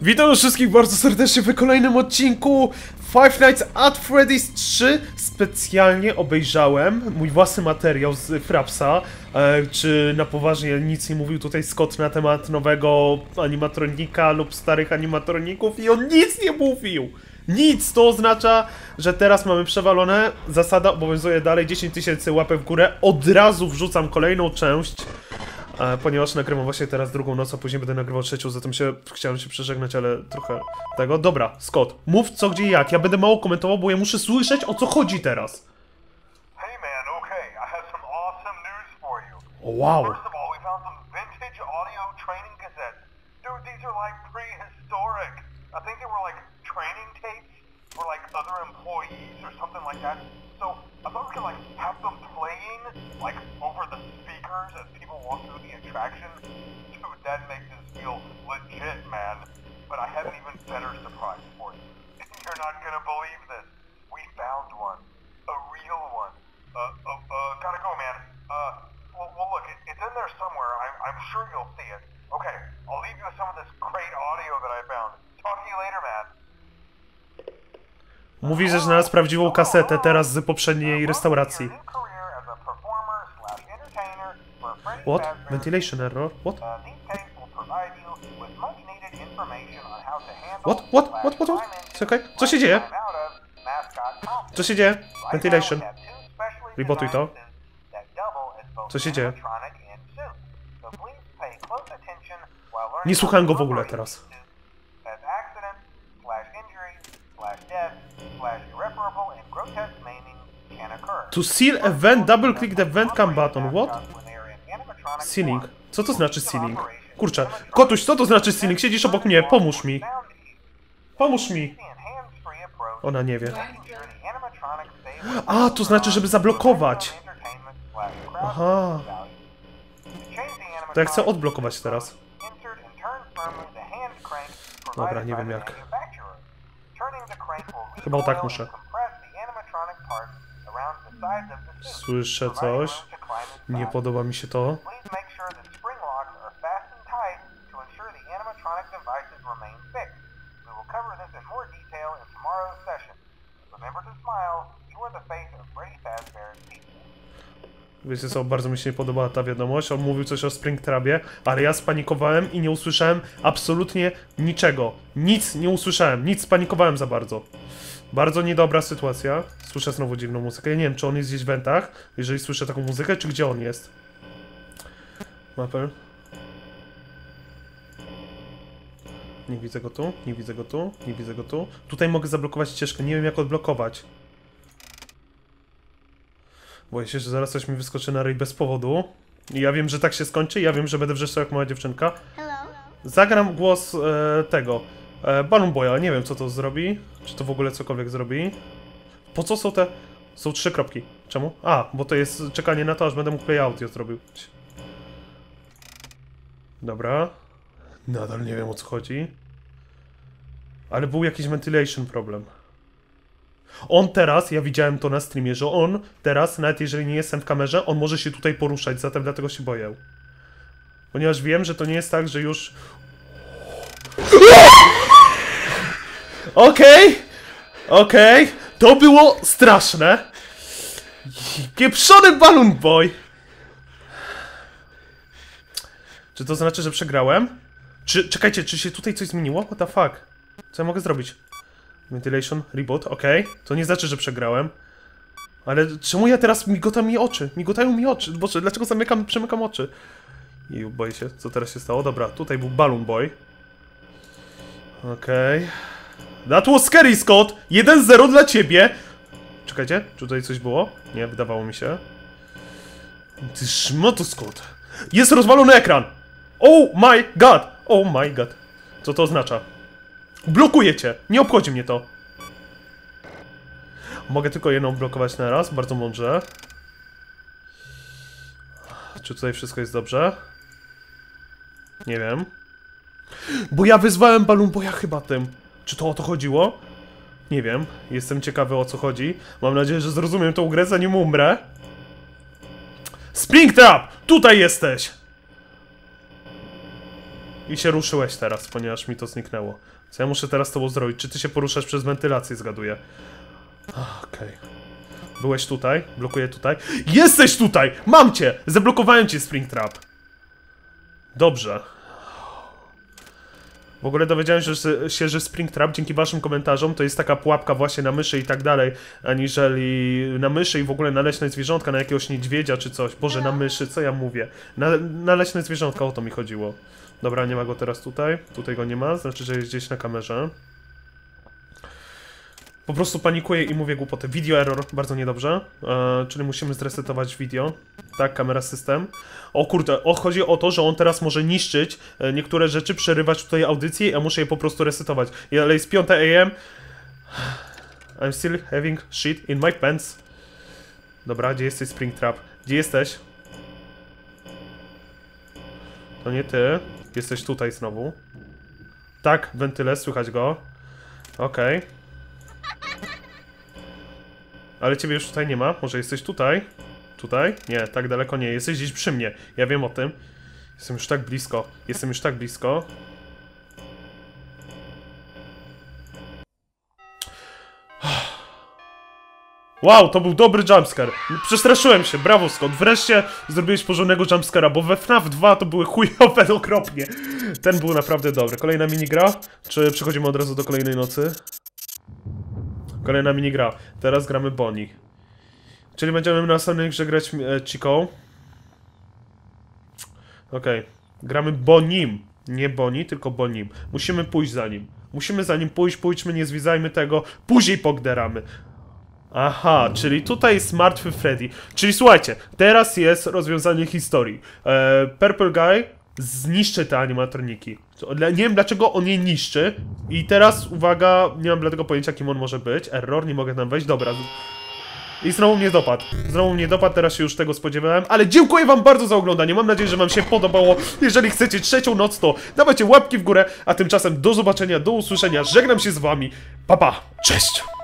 Witam wszystkich bardzo serdecznie w kolejnym odcinku Five Nights at Freddy's 3 Specjalnie obejrzałem mój własny materiał z Frapsa e, Czy na poważnie nic nie mówił tutaj Scott na temat nowego animatronika lub starych animatroników I on nic nie mówił! Nic! To oznacza, że teraz mamy przewalone Zasada obowiązuje dalej 10 tysięcy łapek w górę Od razu wrzucam kolejną część ponieważ nagrywam właśnie teraz drugą noc, a później będę nagrywał trzecią, zatem się chciałem się przeżegnać, ale trochę tego. Dobra, Scott, mów co, gdzie i jak. Ja będę mało komentował, bo ja muszę słyszeć o co chodzi teraz. Wow. I. So thought we could have them playing like over the speakers as people walk attraction. Dude, that makes us feel legit, man. But I have an even better surprise for you. You're not gonna believe this. We found one. A real one. Uh, uh, uh, gotta go, man. Uh, well, well look, it, it's in there somewhere. I'm, I'm sure you'll see it. Okay, I'll leave you with some of this great audio that I found. Talk to you later, man. Mówi, że znalazł prawdziwą kasetę teraz z poprzedniej restauracji. What? Ventilation error? What? What? What? What? What? What? Czekaj, co się dzieje? Co się dzieje? Ventilation. Ribotuj to. Co się dzieje? Nie słuchałem go w ogóle teraz. To seal a vent, double click the vent cam button. What? Ceiling. Co to znaczy ceiling? Kurczę. Kotuś, co to znaczy ceiling? Siedzisz obok mnie, pomóż mi. Pomóż mi. Ona nie wie. A, to znaczy, żeby zablokować. Aha. To ja chcę odblokować teraz. Dobra, nie wiem jak. Chyba o tak muszę. Słyszę coś. Nie podoba mi się to. Wiecie co, bardzo mi się nie podobała ta wiadomość. On mówił coś o Springtrabie, ale ja spanikowałem i nie usłyszałem absolutnie niczego. Nic nie usłyszałem, nic spanikowałem za bardzo. Bardzo niedobra sytuacja. Słyszę znowu dziwną muzykę. Ja nie wiem, czy on jest gdzieś w wentach, jeżeli słyszę taką muzykę, czy gdzie on jest. Mapper. Nie widzę go tu, nie widzę go tu, nie widzę go tu. Tutaj mogę zablokować ścieżkę, nie wiem jak odblokować. Boję się, że zaraz coś mi wyskoczy na ryj bez powodu. I ja wiem, że tak się skończy, ja wiem, że będę wrzeszczał jak mała dziewczynka. Zagram głos e, tego. E, Balloon Boya, nie wiem co to zrobi. Czy to w ogóle cokolwiek zrobi. Po co są te... Są trzy kropki. Czemu? A, bo to jest czekanie na to, aż będę mógł play audio zrobił. Dobra. Nadal nie wiem o co chodzi. Ale był jakiś ventilation problem. On teraz, ja widziałem to na streamie, że on teraz, nawet jeżeli nie jestem w kamerze, on może się tutaj poruszać, zatem dlatego się boję. Ponieważ wiem, że to nie jest tak, że już... Okej! Okej! To było straszne! Pieprzony Balloon Boy! Czy to znaczy, że przegrałem? Czy, czekajcie, czy się tutaj coś zmieniło? What the fuck? Co ja mogę zrobić? Ventilation, reboot, okej. To nie znaczy, że przegrałem. Ale czemu ja teraz migotam mi oczy? Migotają mi oczy. Boże, dlaczego zamykam, przemykam oczy? I boję się, co teraz się stało. Dobra, tutaj był Balloon Boy. Okej. That was scary, Scott! 1-0 dla ciebie! Czekajcie, czy tutaj coś było? Nie, wydawało mi się. Ty szmato, Scott! Jest rozwalony ekran! Oh my god! Oh my god. Co to oznacza? Blokuję cię! Nie obchodzi mnie to. Mogę tylko jedną blokować na raz, bardzo mądrze. Czy tutaj wszystko jest dobrze? Nie wiem. Bo ja wyzwałem Balloon Boya chyba tym. Czy to o to chodziło? Nie wiem. Jestem ciekawy o co chodzi. Mam nadzieję, że zrozumiem tą grę zanim umrę. Springtrap! Tutaj jesteś! I się ruszyłeś teraz, ponieważ mi to zniknęło. Co ja muszę teraz tobą zrobić? Czy ty się poruszasz przez wentylację, zgaduję? Okej. Byłeś tutaj, blokuję tutaj. Jesteś tutaj! Mam cię! Zablokowałem cię, Springtrap. Dobrze. W ogóle dowiedziałem się, że- Springtrap dzięki waszym komentarzom to jest taka pułapka właśnie na myszy i tak dalej, aniżeli na myszy i w ogóle na leśne zwierzątka, na jakiegoś niedźwiedzia czy coś. Boże, na myszy, co ja mówię? Na, na leśne zwierzątka o to mi chodziło. Dobra, nie ma go teraz tutaj. Tutaj go nie ma, znaczy, że jest gdzieś na kamerze. Po prostu panikuję i mówię głupoty. Video error, bardzo niedobrze. E, czyli musimy zresetować video. Tak, kamera system. O kurde, o, chodzi o to, że on teraz może niszczyć e, niektóre rzeczy, przerywać tutaj audycję, a muszę je po prostu resetować. Ale jest 5 AM. I'm still having shit in my pants. Dobra, gdzie jesteś Springtrap? Gdzie jesteś? To nie ty. Jesteś tutaj znowu. Tak, wentyle, słychać go. Okej. Ale ciebie już tutaj nie ma. Może jesteś tutaj? Tutaj? Nie, tak daleko nie. Jesteś gdzieś przy mnie. Ja wiem o tym. Jestem już tak blisko. Jestem już tak blisko. Wow, to był dobry jumpscare. Przestraszyłem się, brawo Scott. Wreszcie zrobiłeś porządnego jumpscare'a, bo we FNAF 2 to były chujowe okropnie. Ten był naprawdę dobry. Kolejna minigra? Czy przechodzimy od razu do kolejnej nocy? Kolejna minigra. Teraz gramy Bonnie. Czyli będziemy na następnej grze grać e, Chico. Okej. Gramy Bonim. Nie Bonnie, tylko Bonim. Musimy pójść za nim. Musimy za nim pójść, pójdźmy, nie zwiedzajmy tego. Później pogderamy. Aha, czyli tutaj jest martwy Freddy. Czyli słuchajcie, teraz jest rozwiązanie historii. E, Purple Guy zniszczy te animatroniki. Nie wiem dlaczego on je niszczy. I teraz uwaga, nie mam dlatego pojęcia kim on może być. Error, nie mogę tam wejść. Dobra. I znowu mnie dopadł. Znowu mnie dopadł, teraz się już tego spodziewałem. Ale dziękuję wam bardzo za oglądanie. Mam nadzieję, że wam się podobało. Jeżeli chcecie trzecią noc, to dawajcie łapki w górę. A tymczasem do zobaczenia, do usłyszenia. Żegnam się z wami. Pa pa. Cześć.